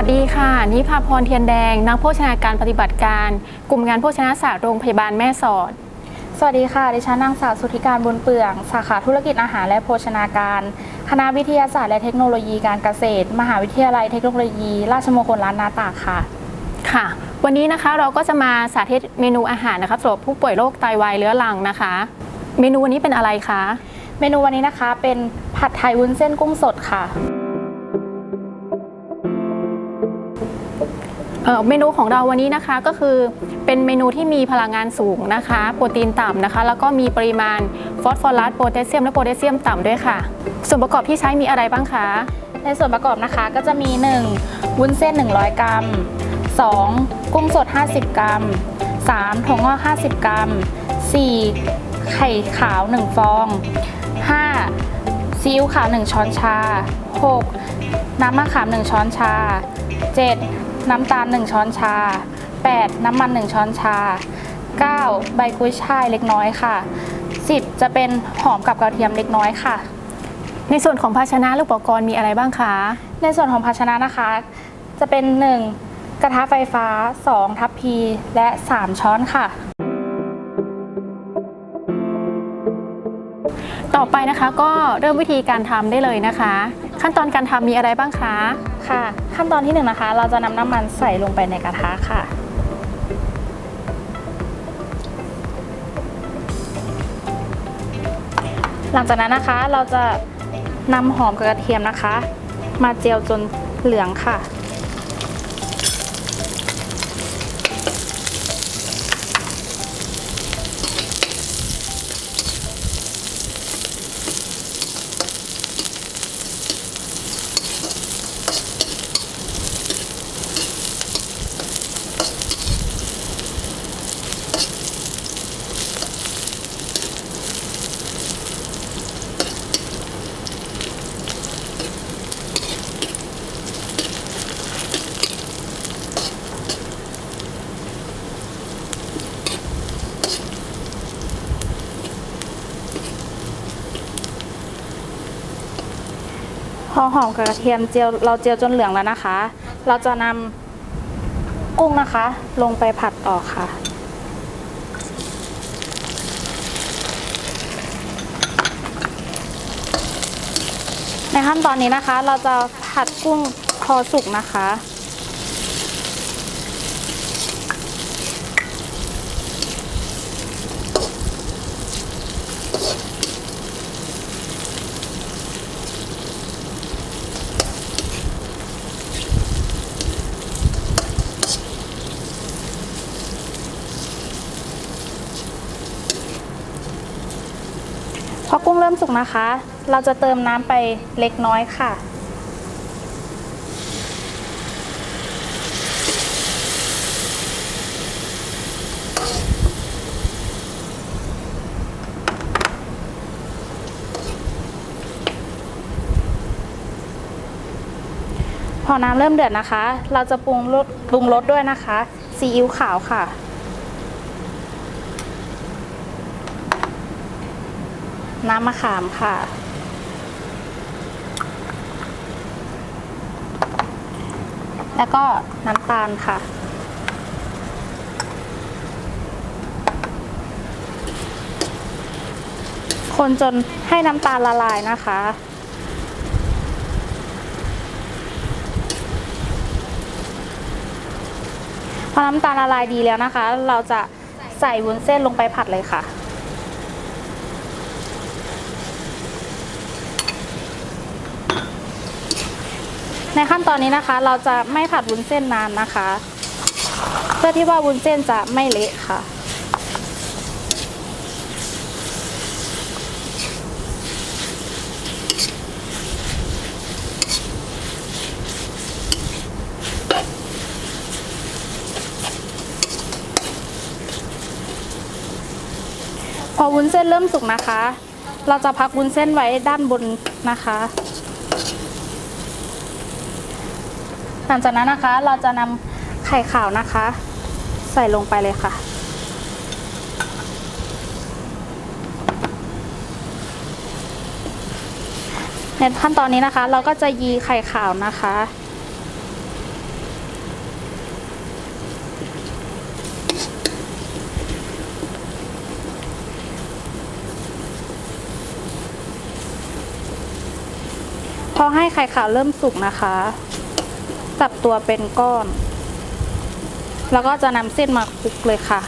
วัสดีค่ะ นิพาพรเทียนแดง นักโภชนาการปฏิบัติการ กลุ่มงานโภชนาศาสตร์โรงพยาบาลแม่สอด สวัสดีค่ะ ดิฉันนางสาวสุธิการบุญเปื่อง สาขาธุรกิจอาหารและโภชนาการ คณะวิทยาศาสตร์และเทคโนโลยีการเกษตร มหาวิทยาลัยเทคโนโลยี ราชมงคลล้านนาตากค่ะ ค่ะ วันนี้นะคะเราก็จะมาสาธิตเมนูอาหารนะคะสำหรับผู้ป่วยโรคไตวายเรื้อรังนะคะ เมนูวันนี้เป็นอะไรคะ เมนูวันนี้นะคะเป็นผัดไทยวุ้นเส้นกุ้งสดค่ะ เมนูของเราวันนี้นะคะก็คือเป็นเมนูที่มีพลังงานสูงนะคะ โปรตีนต่ำนะคะ แล้วก็มีปริมาณฟอสฟอรัสโพแทสเซียมและโพแทสเซียมต่ำด้วยค่ะ ส่วนประกอบที่ใช้มีอะไรบ้างคะในส่วนประกอบนะคะก็จะมี 1. วุ้นเส้น 100 กรัม 2. กุ้งสด 50 กรัม 3. ถั่วงอก 50 กรัม 4. ไข่ขาว 1 ฟอง 5. ซีอิ๊วขาว 1 ช้อนชา 6. น้ำมะขาม 1 ช้อนชา 7. น้ำตาล 1 ช้อนชา 8. น้ำมัน 1 ช้อนชา 9. ใบกุ้ยช่ายเล็กน้อยค่ะ 10. จะเป็นหอมกับกระเทียมเล็กน้อยค่ะ ในส่วนของภาชนะและอุปกรณ์มีอะไรบ้างคะ ในส่วนของภาชนะนะคะ จะเป็น 1. กระทะไฟฟ้า 2. ทัพพี และ 3 ช้อนค่ะต่อไปนะคะก็เริ่มวิธีการทำได้เลยนะคะ ขั้นตอนการทำมีอะไรบ้างคะ ค่ะ ขั้นตอนที่1นนะคะ เราจะนำน้ำมันใส่ลงไปในกระทะค่ะ หลังจากนั้นนะคะเราจะนำหอมกับกระเทียมนะคะ มาเจียวจนเหลืองค่ะ อหอมกับกระเทียมเจียวเราเจียวจนเหลืองแล้วนะคะ เราจะนำกุ้งนะคะ ลงไปผัดต่อค่ะ ในขั้นตอนนี้นะคะ เราจะผัดกุ้งพอสุกนะคะ ริ่มสุกนะคะ เราจะเติมน้ำไปเล็กน้อยค่ะ พอน้ำเริ่มเดือดนะคะ เราจะปรุงรสปรุงรสด้วยนะคะซีอิ๊วขาวค่ะ น้ำมะขามค่ะ แล้วก็น้ำตาลค่ะ คนจนให้น้ำตาลละลายนะคะพอน้ำตาลละลายดีแล้วนะคะ เราจะใส่วุ้นเส้นลงไปผัดเลยค่ะ ในขั้นตอนนี้นะคะ เราจะไม่ผัดวุ้นเส้นนานนะคะ เพื่อที่ว่าวุ้นเส้นจะไม่เละค่ะพอวุ้นเส้นเริ่มสุกนะคะ เราจะพักวุ้นเส้นไว้ด้านบนนะคะ หลังจากนั้นนะคะเราจะนำไข่ขาวนะคะ ใส่ลงไปเลยค่ะ ในขั้นตอนนี้นะคะ เราก็จะยีไข่ขาวนะคะพอให้ไข่ขาวเริ่มสุกนะคะ จับตัวเป็นก้อน แล้วก็จะนำเส้นมาคลุกเลยค่ะ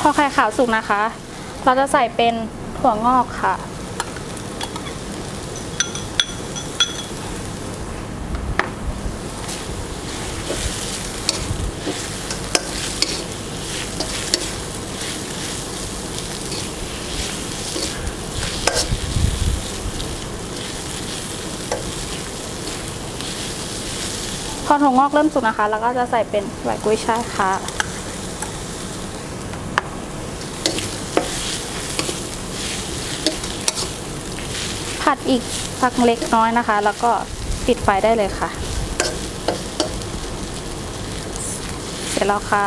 พอไข่ขาวสุกนะคะ เราจะใส่เป็นถั่วงอกค่ะ พอถั่วงอกเริ่มสุกนะคะ แล้วก็จะใส่เป็นไหวกุ้ยช่ายค่ะ ผัดอีกสักเล็กน้อยนะคะ แล้วก็ปิดไฟได้เลยค่ะ เสร็จแล้วค่ะ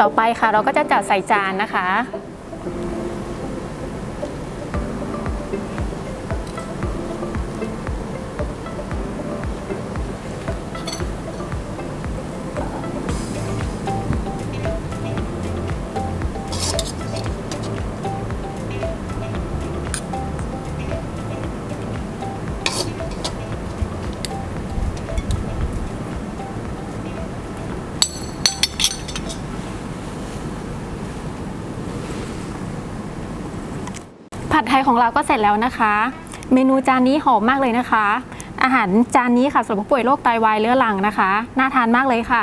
ต่อไปค่ะเราก็จะจัดใส่จานนะคะ ผัดไทยของเราก็เสร็จแล้วนะคะ เมนูจานนี้หอมมากเลยนะคะ อาหารจานนี้ค่ะสำหรับผู้ป่วยโรคไตวายเรื้อรังนะคะ น่าทานมากเลยค่ะ